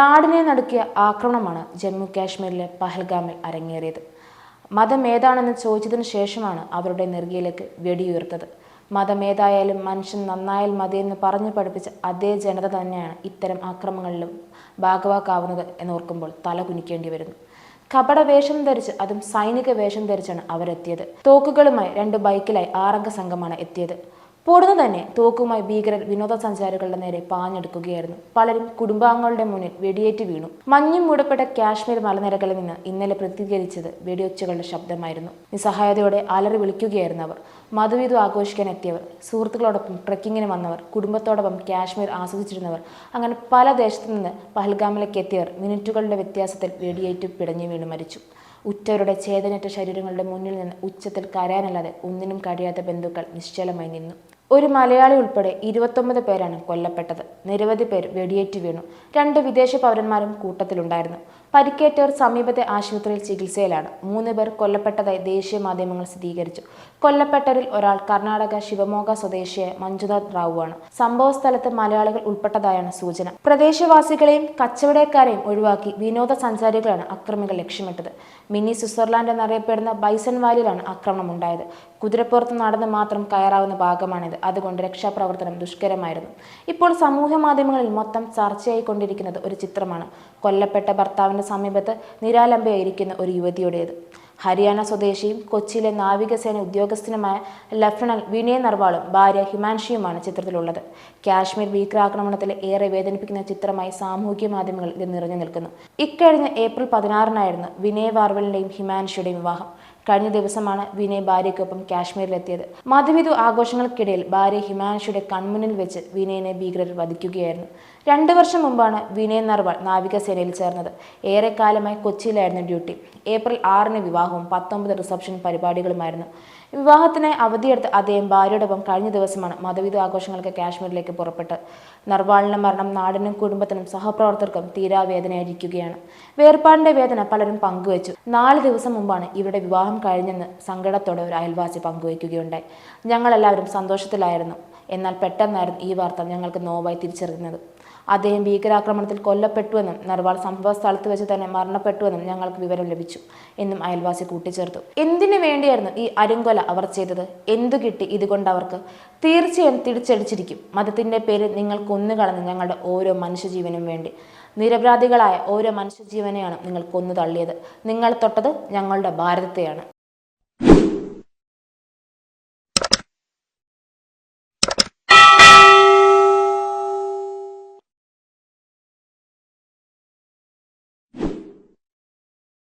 നാടിനെ നടുക്കിയ ആക്രമണമാണ് ജമ്മു കാശ്മീരിലെ പഹൽഗാമിൽ അരങ്ങേറിയത്. മതം ഏതാണെന്ന് ചോദിച്ചതിന് ശേഷമാണ് അവരുടെ നെറുകയിലേക്ക് വെടിയുയർത്തത്. മതമേതായാലും മനുഷ്യൻ നന്നായാൽ മതിയെന്ന് പറഞ്ഞു പഠിപ്പിച്ച അതേ ജനത തന്നെയാണ് ഇത്തരം ആക്രമണങ്ങളിലും ഭാഗവാക്കാവുന്നത് എന്നോർക്കുമ്പോൾ തല കുനിക്കേണ്ടി വരുന്നു. കപട വേഷം ധരിച്ച് അതും സൈനിക വേഷം ധരിച്ചാണ് അവരെത്തിയത്. തോക്കുകളുമായി രണ്ട് ബൈക്കിലായി ആറംഗ സംഘമാണ് എത്തിയത്. പൊടുന്നു തന്നെ തോക്കുമായി ഭീകരർ വിനോദസഞ്ചാരികളുടെ നേരെ പാഞ്ഞെടുക്കുകയായിരുന്നു. പലരും കുടുംബാംഗങ്ങളുടെ മുന്നിൽ വെടിയേറ്റ് വീണു. മഞ്ഞും മൂടപ്പെട്ട കാശ്മീർ മലനിരകളിൽ നിന്ന് ഇന്നലെ പ്രതികരിച്ചത് വെടിയൊച്ചകളുടെ ശബ്ദമായിരുന്നു. നിസ്സഹായതയോടെ അലറി വിളിക്കുകയായിരുന്നു അവർ. മധുവിധു ആഘോഷിക്കാൻ എത്തിയവർ സുഹൃത്തുക്കളോടൊപ്പം ട്രക്കിങ്ങിന് വന്നവർ കുടുംബത്തോടൊപ്പം കാശ്മീർ ആസ്വദിച്ചിരുന്നവർ അങ്ങനെ പല ദേശത്തു നിന്ന് പഹൽഗാമിലേക്ക് എത്തിയവർ മിനിറ്റുകളുടെ വ്യത്യാസത്തിൽ വെടിയേറ്റ് പിടഞ്ഞു വീണു മരിച്ചു. ഉറ്റവരുടെ ചേതനറ്റ ശരീരങ്ങളുടെ മുന്നിൽ നിന്ന് ഉച്ചത്തിൽ കരയാനല്ലാതെ ഒന്നിനും കഴിയാത്ത ബന്ധുക്കൾ നിശ്ചലമായി നിന്നു. ഒരു മലയാളി ഉൾപ്പെടെ ഇരുപത്തൊമ്പത് പേരാണ് കൊല്ലപ്പെട്ടത്. നിരവധി പേർ വെടിയേറ്റ് വീണു. രണ്ട് വിദേശ പൗരന്മാരും കൂട്ടത്തിലുണ്ടായിരുന്നു. പരിക്കേറ്റവർ സമീപത്തെ ആശുപത്രിയിൽ ചികിത്സയിലാണ്. മൂന്ന് പേർ കൊല്ലപ്പെട്ടതായി ദേശീയ മാധ്യമങ്ങൾ സ്ഥിരീകരിച്ചു. കൊല്ലപ്പെട്ടവരിൽ ഒരാൾ കർണാടക ശിവമോഗ സ്വദേശിയായ മഞ്ജുനാഥ് റാവുവാണ്. സംഭവ സ്ഥലത്ത് മലയാളികൾ ഉൾപ്പെട്ടതായാണ് സൂചന. പ്രദേശവാസികളെയും കച്ചവടക്കാരെയും ഒഴിവാക്കി വിനോദസഞ്ചാരികളാണ് അക്രമികൾ ലക്ഷ്യമിട്ടത്. മിനി സ്വിറ്റ്സർലാൻഡ് എന്നറിയപ്പെടുന്ന ബൈസൺ വാലിയിലാണ് ആക്രമണം ഉണ്ടായത് കുതിരപ്പുറത്ത് നടന്ന് മാത്രം കയറാവുന്ന ഭാഗമാണിത്. അതുകൊണ്ട് രക്ഷാപ്രവർത്തനം ദുഷ്കരമായിരുന്നു. ഇപ്പോൾ സമൂഹ മാധ്യമങ്ങളിൽ മൊത്തം ചർച്ചയായിക്കൊണ്ടിരിക്കുന്നത് ഒരു ചിത്രമാണ്. കൊല്ലപ്പെട്ട ഭർത്താവിന്റെ സമീപത്ത് നിരാലംബയായിരിക്കുന്ന ഒരു യുവതിയുടേത്. ഹരിയാന സ്വദേശിയും കൊച്ചിയിലെ നാവികസേന ഉദ്യോഗസ്ഥനുമായ ലഫ്റ്റനന്റ് വിനയ് നർവാളും ഭാര്യ ഹിമാൻഷിയുമാണ് ചിത്രത്തിലുള്ളത്. കാശ്മീർ ഭീകരാക്രമണത്തിലെ ഏറെ വേദനിപ്പിക്കുന്ന ചിത്രമായി സാമൂഹ്യ മാധ്യമങ്ങൾ ഇത് നിറഞ്ഞു നിൽക്കുന്നു. ഇക്കഴിഞ്ഞ ഏപ്രിൽ പതിനാറിനായിരുന്നു വിനയ് വാർവലിന്റെയും ഹിമാൻഷിയുടെയും വിവാഹം. കഴിഞ്ഞ ദിവസമാണ് വിനയ് ഭാര്യയ്ക്കൊപ്പം കാശ്മീരിലെത്തിയത്. മധുവിധു ആഘോഷങ്ങൾക്കിടയിൽ ഭാര്യ ഹിമാൻഷിയുടെ കൺമുന്നിൽ വെച്ച് വിനയനെ ഭീകരർ വധിക്കുകയായിരുന്നു. രണ്ടു വർഷം മുമ്പാണ് വിനയ് നർവാൾ നാവികസേനയിൽ ചേർന്നത്. ഏറെക്കാലമായി കൊച്ചിയിലായിരുന്നു ഡ്യൂട്ടി. ഏപ്രിൽ ആറിന് വിവാഹവും പത്തൊമ്പത് റിസപ്ഷൻ പരിപാടികളുമായിരുന്നു. വിവാഹത്തിനായി അവധിയെടുത്ത് അദ്ദേഹം ഭാര്യയോടൊപ്പം കഴിഞ്ഞ ദിവസമാണ് മതവിധ ആഘോഷങ്ങൾക്ക് കാശ്മീരിലേക്ക് പുറപ്പെട്ട്. നർവാളിന്റെ മരണം നാടിനും കുടുംബത്തിനും സഹപ്രവർത്തകർക്കും തീരാവേദനയായിരിക്കുകയാണ്. വേർപാടിന്റെ വേദന പലരും പങ്കുവച്ചു. നാല് ദിവസം മുമ്പാണ് ഇവരുടെ വിവാഹം കഴിഞ്ഞെന്ന് സങ്കടത്തോടെ ഒരു അയൽവാസി പങ്കുവയ്ക്കുകയുണ്ടായി. ഞങ്ങളെല്ലാവരും സന്തോഷത്തിലായിരുന്നു. എന്നാൽ പെട്ടെന്നായിരുന്നു ഈ വാർത്ത ഞങ്ങൾക്ക് നോവായി തിരിച്ചറിയുന്നത് അദ്ദേഹം ഭീകരാക്രമണത്തിൽ കൊല്ലപ്പെട്ടുവെന്നും നർവാൾ സംഭവ സ്ഥലത്ത് വെച്ച് തന്നെ മരണപ്പെട്ടുവെന്നും ഞങ്ങൾക്ക് വിവരം ലഭിച്ചു എന്നും അയൽവാസി കൂട്ടിച്ചേർത്തു. എന്തിനു വേണ്ടിയായിരുന്നു ഈ അരുങ്കൊല അവർ ചെയ്തത്? എന്തു കിട്ടി ഇതുകൊണ്ട് അവർക്ക്? തീർച്ചയായും തിരിച്ചടിച്ചിരിക്കും. മതത്തിന്റെ പേരിൽ നിങ്ങൾ കൊന്നുകളഞ്ഞ് ഞങ്ങളുടെ ഓരോ മനുഷ്യജീവനും വേണ്ടി. നിരപരാധികളായ ഓരോ മനുഷ്യജീവനെയാണ് നിങ്ങൾ കൊന്നു തള്ളിയത്. നിങ്ങൾ തൊട്ടത് ഞങ്ങളുടെ ഭാരതത്തെയാണ്.